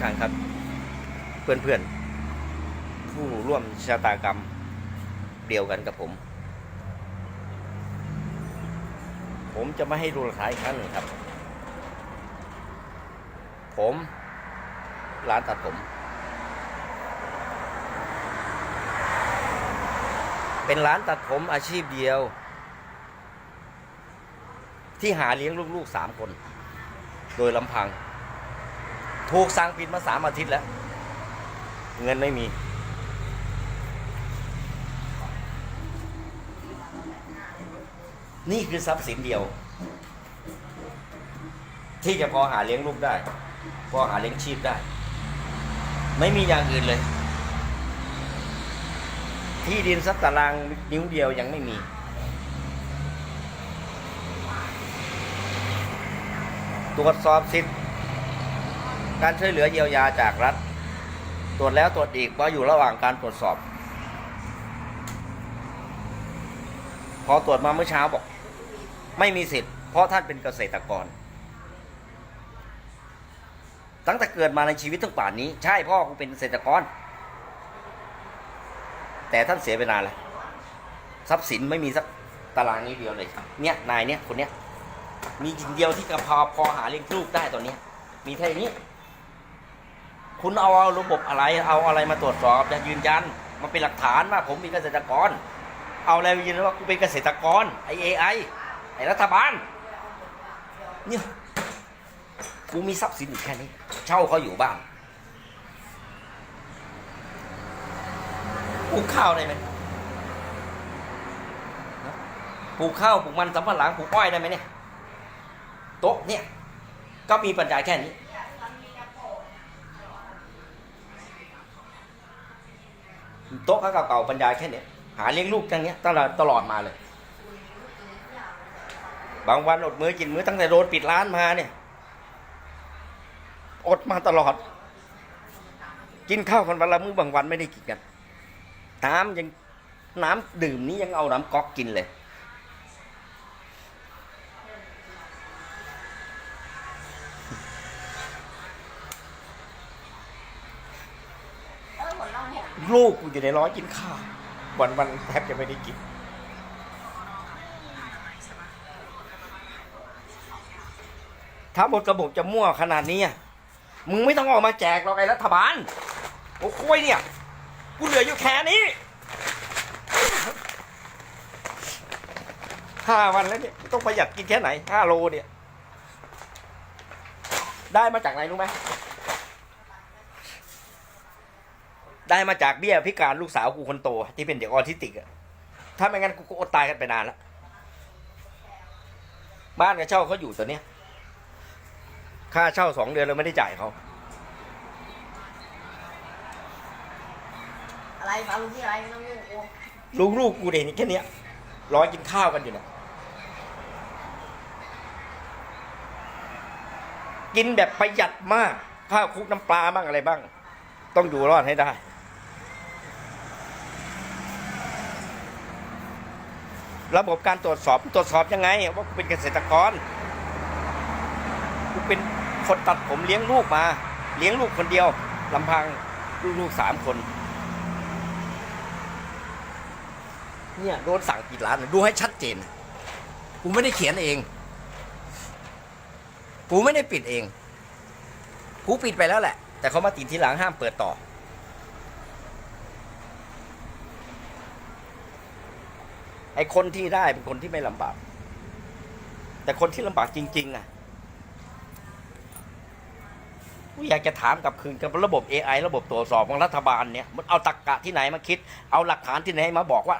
ทานครับ เพื่อนๆ ผู้ร่วมชะตากรรมเดียวกันกับผม ผมจะไม่ให้ดูหลักฐาอีกครั้งหนึ่งครับ ผมร้านตัดผม เป็นร้านตัดผมอาชีพเดียว ที่หาเลี้ยงลูกๆสามคน โดยลำพัง ถูกสั่งปิดมาสามอาทิตย์แล้ว เงินไม่มี นี่คือทรัพย์สินเดียว ที่จะพอหาเลี้ยงลูกได้ พอหาเลี้ยงชีพได้ ไม่มีอย่างอื่นเลย ที่ดินสักตารางนิ้วเดียวยังไม่มีตรวจสอบสิทธิ์ การช่วยเหลือเยียวยาจากรัฐ ตรวจแล้วตรวจอีกว่าอยู่ระหว่างการตรวจสอบ พอตรวจมาเมื่อเช้าบอก ไม่มีสิทธิ์ เพราะท่านเป็นเกษตรกร ตั้งแต่เกิดมาในชีวิตทั้งป่านนี้ ใช่พ่อกูเป็นเกษตรกร แต่ท่านเสียไปนานแล้วทรัพย์สินไม่มีสักตารางนี้เดียวเลย เนี่ยนายเนี่ยคนเนี้ยมีสิ่งเดียวที่กระพอพอหาเลี้ยงลูกได้ตอนนี้ มีแค่นี้ คุณเอาระบบอะไร เอาอะไรมาตรวจสอบจะยืนยัน มันเป็นหลักฐานว่าผมเป็นเกษตรกร เอาอะไรยืนยันว่ากูเป็นเกษตรกรไอเอไอไอรัฐบาลเนี่ยกูมีทรัพย์สินอยู่แค่นี้ เช่าเขาอยู่บ้านปลูกข้าวได้ไหมปลูกข้าวปลูกมันสำปะหลังปลูกอ้อยได้ไหมเนี่ยโต๊ะเนี่ยก็มีปัญญาแค่นี้ ต๊ะเขาเก่าๆปัญญาแค่เนี้ยหาเลี้ยงลูกอย่างเงี้ยตลอดตลอดมาเลย บางวันอดมื้อกินมื้อตั้งแต่โดนปิดร้านมาเนี่ย อดมาตลอด กินข้าวกันวันละมื้อบางวันไม่ได้กินกันน้ำยังน้ำดื่มนี้ยังเอาน้ำก๊อกกินเลย เออผลเราเนี่ย ลูกกูอยู่ในร้อยกินข้าววันวันแทบจะไม่ได้กินถ้าบทกระบบจะมั่วขนาดนี้มึงไม่ต้องออกมาแจกหรอกไอ้รัฐบาล โอ้โคุยเนี่ย กูเหลืออยู่แค่นี้ห้าวันแล้วเนี่ย ต้องประหยัดกินแค่ไหนห้าโลเนี่ย ได้มาจากไหนรู้ไหม ได้มาจากเบี้ยพิการลูกสาวกูคนโต ที่เป็นเด็กออทิสติกอะถ้าไม่งั้นกูก็อดตายกันไปนานแล้วบ้านกับเช่าเขาอยู่ตัวเนี้ย ค่าเช่าสองเดือนเราไม่ได้จ่ายเขาอะไรฟังลุงที่อะไรไม่ต้องยุ่งกูลูกลูกกูเด่นแค่เนี้ยร้อยกินข้าวกันอยู่เนี่ยกินแบบประหยัดมาก ข้าวคลุกน้ำปลาบ้างอะไรบ้าง ต้องอยู่รอดให้ได้ ระบบการตรวจสอบตรวจสอบยังไง ว่ากูเป็นเกษตรกรกูเป็นคนตัดผมเลี้ยงลูกมา เลี้ยงลูกคนเดียวลำพังลูกสามคน เนี่ยโดนสั่งปิดร้าน ดูให้ชัดเจน กูไม่ได้เขียนเอง กูไม่ได้ปิดเอง กูปิดไปแล้วแหละ แต่เขามาติดทีหลังห้ามเปิดต่อ อ้คนที่ได้เป็นคนที่ไม่ลำบาก แต่คนที่ลำบากจริง ๆ อะกูอยากจะถามกับคืนกับระบบ AI ระบบตรวจสอบของรัฐบาลเนี่ยมันเอาตรกกะที่ไหนมาคิด เอาหลักฐานที่ไหนมาบอกว่า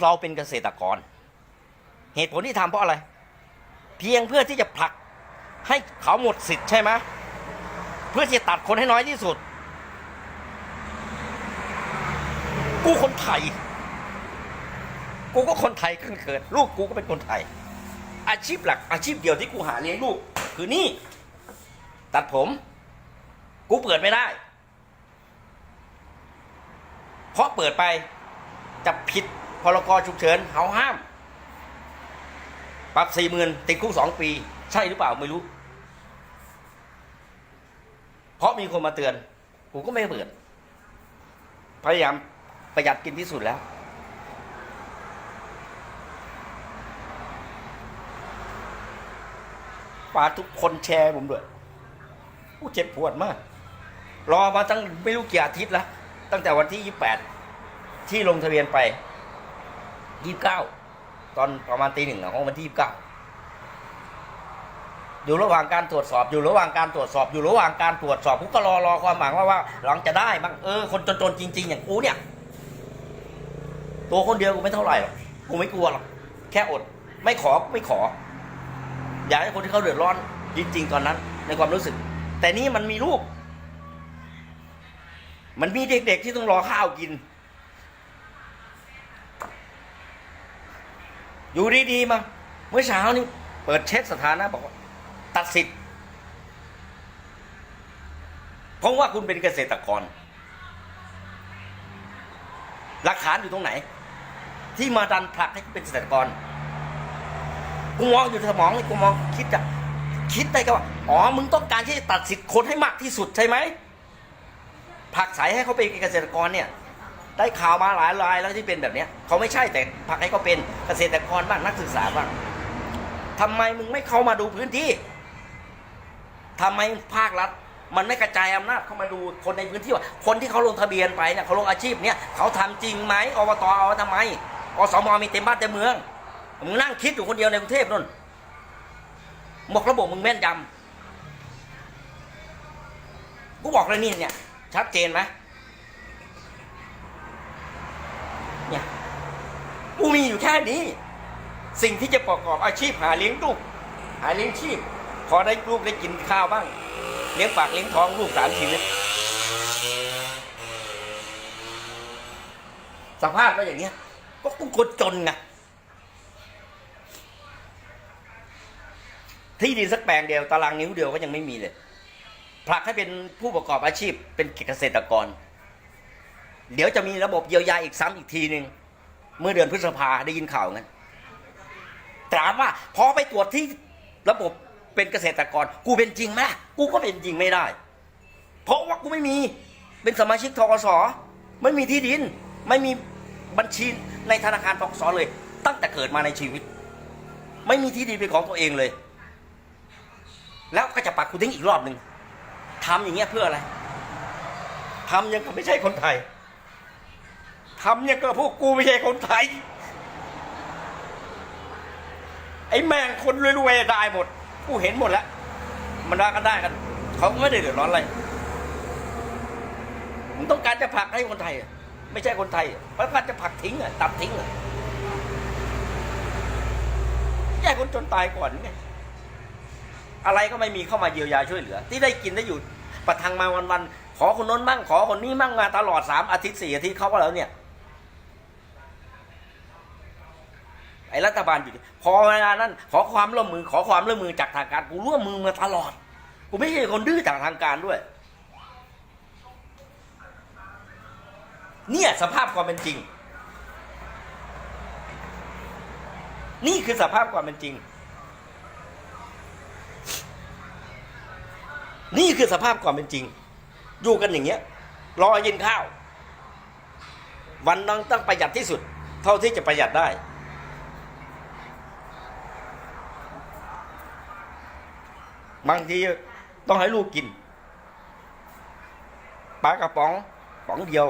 เราเป็นเกษตรกร เหตุผลที่ทำเพราะอะไร เพียงเพื่อที่จะผลักให้เขาหมดสิทธิ์ใช่ไหมเพื่อที่จะตัดคนให้น้อยที่สุด กูคนไทย กูก็คนไทยขึ้นเกิด ลูกกูก็เป็นคนไทย อาชีพหลัก อาชีพเดียวที่กูหาเลี้ยงลูก คือนี่ ตัดผม กูเปิดไม่ได้ เพราะเปิดไปจะผิดพรกฉุกเฉินเขาห้าม ปรับสี่หมื่นติดคุกสองปี ใช่หรือเปล่าไม่รู้ เพราะมีคนมาเตือน กูก็ไม่เปิด พยายามประหยัดกินที่สุดแล้ว ปาทุกคนแชร์ผมด้วยกูเจ็บปวดมาก รอมาตั้งไม่รู้กี่อาทิตย์แล้ว ตั้งแต่วันที่ยี่แปดที่ลงทะเบียนไปยี่เก้าตอนประมาณตีหนึ่งของวันที่ยี่เก้าอยู่ระหว่างการตรวจสอบอยู่ระหว่างการตรวจสอบอยู่ระหว่างการตรวจสอบกูก็รอรอความหวังว่าว่าหลังจะได้บ้างเออคนจนๆจริง ๆ อย่างกูเนี่ย ตัวคนเดียวกูไม่เท่าไหร่หรอกกูไม่กลัวหรอกแค่อด ไม่ขอไม่ขอ อยากให้คนที่เขาเดือดร้อนจริง ๆ ตอนนั้น ในความรู้สึก แต่นี่มันมีลูก มันมีเด็กๆที่ต้องรอข้าวกิน อยู่ดีๆมา เมื่อเช้านี้เปิดเช็คสถานะบอกว่า ตัดสิทธิ์เพราะว่าคุณเป็นเกษตรกร หลักฐานอยู่ตรงไหน ที่มาดันผลักให้คุณเป็นเกษตรกร กูมองอยู่สมองเลยกูมองคิดอะคิดได้ก็ว่าอ๋อมึงต้องการที่จะตัดสิทธิ์คนให้มากที่สุดใช่ไหมผักใสให้เขาเป็นเกษตรกรเนี่ย ได้ข่าวมาหลายรายแล้วที่เป็นแบบเนี้ยเขาไม่ใช่แต่ผักให้เขาเป็นเกษตรกรบ้างนักศึกษาบ้างทำไมมึงไม่เข้ามาดูพื้นที่ทำไมภาครัฐ มันไม่กระจายอำนาจเข้ามาดูคนในพื้นที่ว่า คนที่เขาลงทะเบียนไปเนี่ยเขาลงอาชีพเนี่ยเขาทำจริงไหมอบตเอาทำไมอสมมีเต็มบ้านเต็มเมือง มึงนั่งคิดอยู่คนเดียวในกรุงเทพนู่นบอกระบบมึงแม่นยำกูบอกเลยนี่เนี่ยชัดเจนไหมเนี่ยกูมีอยู่แค่นี้ สิ่งที่จะประกอบอาชีพหาเลี้ยงลูกหาเลี้ยงชีพพอได้ลูกได้กินข้าวบ้าง เลี้ยงปากเลี้ยงท้องลูกสามชีวิตสภาพก็อย่างเนี้ย ก็ต้องคนจนไง ที่ดินสักแปลงเดียวตารางนิ้วเดียวก็ยังไม่มีเลยผลักให้เป็นผู้ประกอบอาชีพเป็นเกษตรกร เดี๋ยวจะมีระบบเยียวยาอีกซ้ำอีกทีหนึ่งเมื่อเดือนพฤษภาได้ยินข่าวงั้นถามว่าพอไปตรวจที่ระบบเป็นเกษตรกร กูเป็นจริงไหมกูก็เป็นจริงไม่ได้ เพราะว่ากูไม่มีเป็นสมาชิกทกสไม่มีที่ดิน ไม่มีบัญชีในธนาคารทกสเลย ตั้งแต่เกิดมาในชีวิต ไม่มีที่ดินเป็นของตัวเองเลย แล้วก็จะปักกูทิ้งอีกรอบหนึ่งทำอย่างเงี้ยเพื่ออะไรทำยังก็ไม่ใช่คนไทยทำยังก็พวกกูไม่ใช่คนไทย ไอ้แม่งคนรวยๆได้หมด กูเห็นหมดแล้ว มันได้กันได้กัน เขาก็ไม่ได้เดือดร้อนอะไรมึงต้องการจะผลักให้คนไทย ไม่ใช่คนไทยอะเพราะการจะผลักทิ้งอะตัดทิ้งอะแย่คนจนตายก่อนไง อะไรก็ไม่มีเข้ามาเยียวยาช่วยเหลือ ที่ได้กินได้อยู่ประทังมาวันๆขอคนน้นบ้างขอคนนี้บ้างมาตลอดสามอาทิตย์สี่อาทิตย์เขาก็แล้วเนี่ยไอ้รัฐบาลอยู่พอเวลานั้นขอความร่วมมือขอความร่วมมือจากทางการกูร่วมมือมาตลอดกูไม่ใช่คนดื้อจากทางการด้วย เนี่ยสภาพความเป็นจริง นี่คือสภาพความเป็นจริง นี่คือสภาพความเป็นจริง อยู่กันอย่างเงี้ย รอเย็นข้าว วันนั้นต้องประหยัดที่สุด เท่าที่จะประหยัดได้ บางทีต้องให้ลูกกินปลากระป๋องป๋องเดียว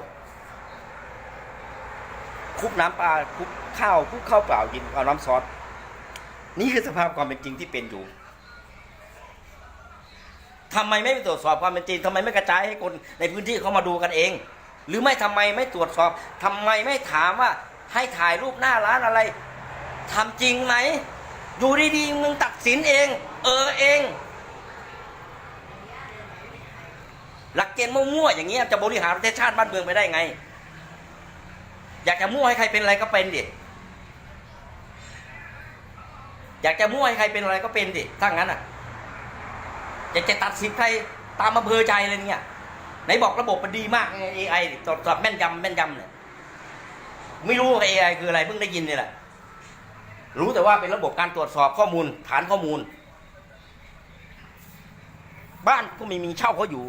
คลุกน้ำปลาคลุกข้าวคลุกข้าวเปล่ากินเอาน้ำซอสนี่คือสภาพความเป็นจริงที่เป็นอยู่ ทำไมไม่ไปตรวจสอบความเป็นจริงทำไมไม่กระจายให้คนในพื้นที่เขามาดูกันเอง หรือไม่ทำไมไม่ตรวจสอบทำไมไม่ถามว่าให้ถ่ายรูปหน้าร้านอะไรทำจริงไหมอยู่ดีๆมึงตัดสินเอง เออเอง หลักเกณฑ์มั่วๆอย่างเงี้ยจะบริหารประเทศชาติบ้านเมืองไปได้ไง อยากจะมั่วให้ใครเป็นอะไรก็เป็นดิอยากจะมั่วให้ใครเป็นอะไรก็เป็นดิถ้างั้นอะ อยากจะตัดสินใครตามอำเภอใจเลยเนี่ยไหนบอกระบบมันดีมากไง AI ตรวจสอบแม่นยำแม่นยำเนี่ยไม่รู้ว่า AI คืออะไรเพิ่งได้ยินเนี่ยแหละรู้แต่ว่าเป็นระบบการตรวจสอบข้อมูล ฐานข้อมูล บ้านก็ไม่มีเช่าเขาอยู่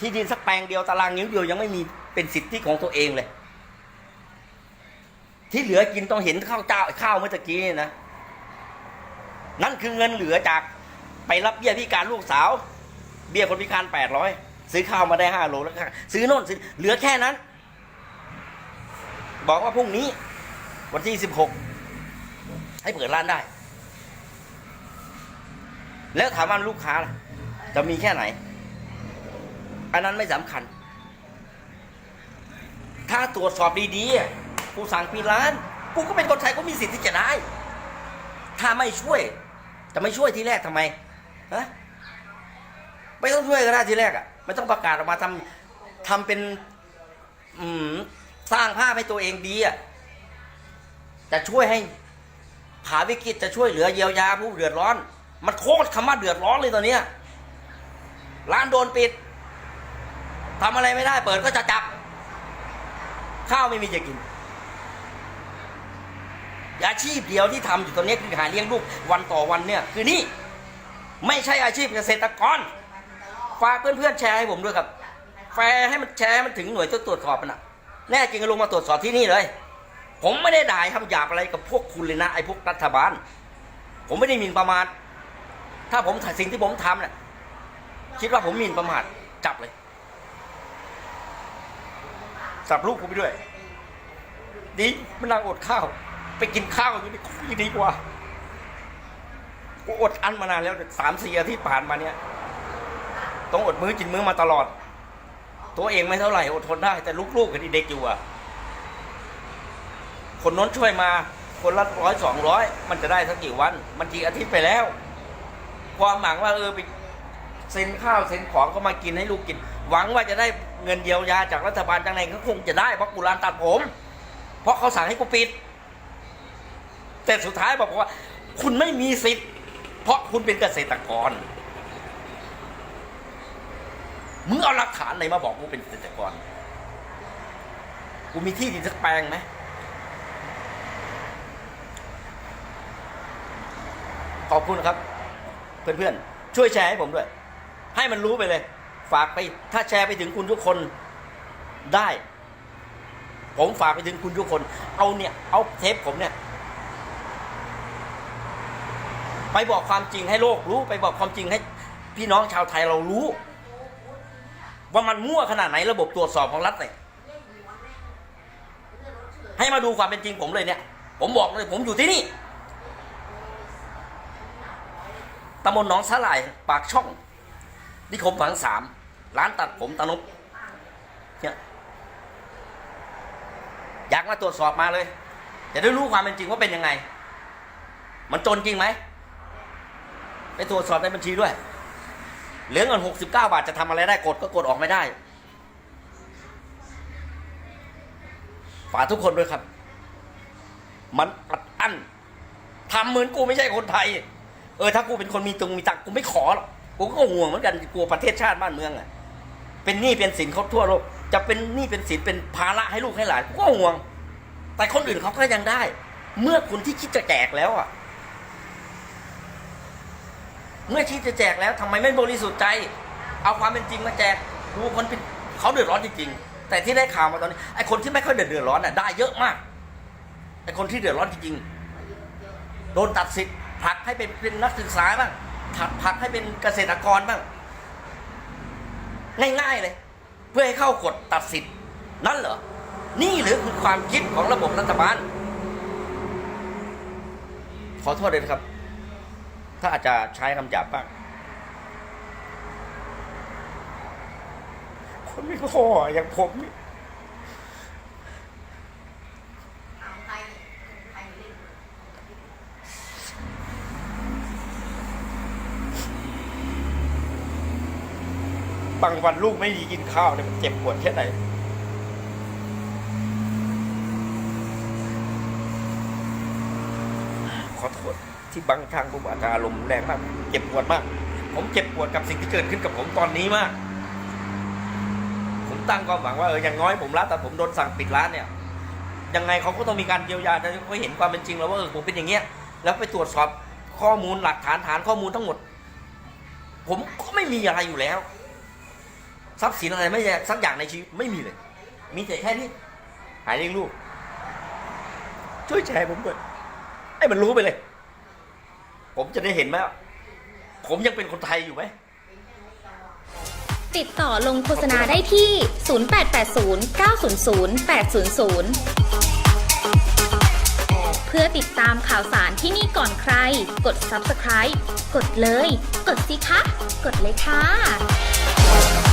ที่ดินสักแปลงเดียวตารางนิ้วเดียวยังไม่มีเป็นสิทธิของตัวเองเลย ที่เหลือกินต้องเห็นข้าวเจ้าข้าวเมื่อตะกี้นะนั่นคือเงินเหลือจาก ไปรับเบี้ยพิการลูกสาว เบี้ยคนพิการแปดร้อยซื้อข้าวมาได้ห้าโลแล้วซื้อน่นซื้อเหลือแค่นั้น บอกว่าพรุ่งนี้ วันที่สิบหกให้เปิดร้านได้ แล้วถามว่าลูกค้าล่ะ จะมีแค่ไหน อันนั้นไม่สำคัญ ถ้าตรวจสอบดีๆกูสั่งปีร้าน กูก็เป็นคนไทยกูมีสิทธิ์ที่จะได้ ถ้าไม่ช่วย จะไม่ช่วยที่แรกทำไม ฮะไม่ต้องช่วยก็ได้ทีแรกอะไม่ต้องประกาศออกมาทำทำเป็น อืมสร้างภาพให้ตัวเองดีอะจะช่วยให้ผ่าวิกฤตจะช่วยเหลือเยียวยาผู้เดือดร้อน มันโคตรคำว่าเดือดร้อนเลยตอนเนี้ยร้านโดนปิดทำอะไรไม่ได้ เปิดก็จะจับ ข้าวไม่มีจะกินอาชีพเดียวที่ทำอยู่ตอนนี้คือหาเลี้ยงลูกวันต่อวันเนี่ย คือนี่ ไม่ใช่อาชีพเกษตรกร ฝากเพื่อนๆแชร์ให้ผมด้วยครับ แฟร์ให้มันแชร์ให้มันถึงหน่วยตรวจสอบมันอะแน่จริงก็ลงมาตรวจสอบที่นี่เลย ผมไม่ได้ด่าคำหยาบอะไรกับพวกคุณเลยนะไอ้พวกรัฐบาล ผมไม่ได้หมิ่นประมาท ถ้าผมสิ่งที่ผมทำเนี่ยคิดว่าผมหมิ่นประมาทจับเลยสับลูกผมไปด้วย ดีมันนั่งอดข้าว ไปกินข้าวอยู่ในคุยดีกว่า กูอดอันมานานแล้วสามสี่อาทิตย์ผ่านมาเนี่ย ต้องอดมื้อกินมื้อมาตลอด ตัวเองไม่เท่าไหร่อดทนได้ แต่ลูกๆกับเด็กอยู่อะคนน้นช่วยมา คนละร้อยสองร้อยมันจะได้สักกี่วัน มันกี่อาทิตย์ไปแล้ว ความหวังว่าเออไปเซ็นข้าวเซ็นของก็มากินให้ลูกกิน หวังว่าจะได้เงินเยียวยาจากรัฐบาลจังไหนก็คงจะได้เพราะกูร้านตัดผม เพราะเขาสั่งให้กูปิด แต่สุดท้ายบอกว่า คุณไม่มีสิทธิ์ เพราะคุณเป็นเกษตรกร มึงเอาหลักฐานอะไหนมาบอกกูเป็นเกษตรกร กูมีที่ดินสักแปลงไหมขอบคุณครับ เพื่อนๆ ช่วยแชร์ให้ผมด้วย ให้มันรู้ไปเลย ฝากไปถ้าแชร์ไปถึงคุณทุกคนได้ ผมฝากไปถึงคุณทุกคน เอาเนี่ย เอาเทปผมเนี่ย ไปบอกความจริงให้โลกรู้ ไปบอกความจริงให้พี่น้องชาวไทยเรารู้ ว่ามันมั่วขนาดไหนระบบตรวจสอบของรัฐเนี่ยให้มาดูความเป็นจริงผมเลยเนี่ย ผมบอกเลยผมอยู่ที่นี่ตำบลหนองสาหร่ายปากช่องนิคมฝังสามร้านตัดผมตนุบเนี่ยอยากมาตรวจสอบมาเลย จะได้รู้ความเป็นจริงว่าเป็นยังไง มันจนจริงไหม ไปตรวจสอบในบัญชีด้วย เหลือเงินหกสิบเก้าบาทจะทำอะไรได้กดก็กดออกไม่ได้ ฝากทุกคนด้วยครับ มันอัดอั้นทำเหมือนกูไม่ใช่คนไทย เออถ้ากูเป็นคนมีตรงมีตังกูไม่ขอหรอกกูก็ห่วงเหมือนกันกลัวประเทศชาติบ้านเมืองอะเป็นหนี้เป็นสินเขาทั่วโลกจะเป็นหนี้เป็นสินเป็นภาระให้ลูกให้หลานกูก็ห่วง แต่คนอื่นเขาก็ยังได้ เมื่อคุณที่คิดจะแจกแล้วอะ เมื่อคิดจะแจกแล้วทำไมไม่บริสุทธิ์ใจ เอาความเป็นจริงมาแจกดูคนเป็นเขาเดือดร้อนจริงๆ แต่ที่ได้ข่าวมาตอนนี้ไอ้คนที่ไม่ค่อยเดือดร้อนน่ะได้เยอะมากไอ้คนที่เดือดร้อนจริงๆโดนตัดสิทธิ์ผลักให้เป็นเป็นนักศึกษาบ้างผลักผักให้เป็นเกษตรกรบ้างง่ายๆเลย เพื่อให้เข้ากฎตัดสิทธิ์นั่นเหรอนี่หรือคือความคิดของระบบรัฐบาลขอโทษเลยนะครับ ถ้าอาจจะใช้คำหยาบบ้างคนไม่พออย่างผมนี่บางวันลูกไม่ดีกินข้าวเนี่ยมันเจ็บปวดแค่ไหนขอโทษ ที่บางครั้งผมอาจจะอารมณ์แรงมาก เจ็บปวดมาก ผมเจ็บปวดกับสิ่งที่เกิดขึ้นกับผมตอนนี้มาก ผมตั้งความหวังว่าเอออย่างน้อยผมร้านแต่ผมโดนสั่งปิดร้านเนี่ยยังไงเขาก็ต้องมีการเยียวยาแต่เขาเห็นความเป็นจริงแล้วว่าเออผมเป็นอย่างเงี้ย แล้วไปตรวจสอบข้อมูลหลักฐานฐานข้อมูลทั้งหมด ผมก็ไม่มีอะไรอยู่แล้ว ทรัพย์สินอะไรไม่ใช่สักอย่างในชีวิตไม่มีเลย มีแต่แค่นี้หาเลี้ยงลูกช่วยแชร์ผมด้วยให้มันรู้ไปเลย ผมจะได้เห็นไหมผมยังเป็นคนไทยอยู่ไหม ติดต่อลงโฆษณาได้ที่ 0880 900 800 เพื่อติดตามข่าวสารที่นี่ก่อนใคร กด subscribe กดเลย กดสิคะ กดเลยค่ะ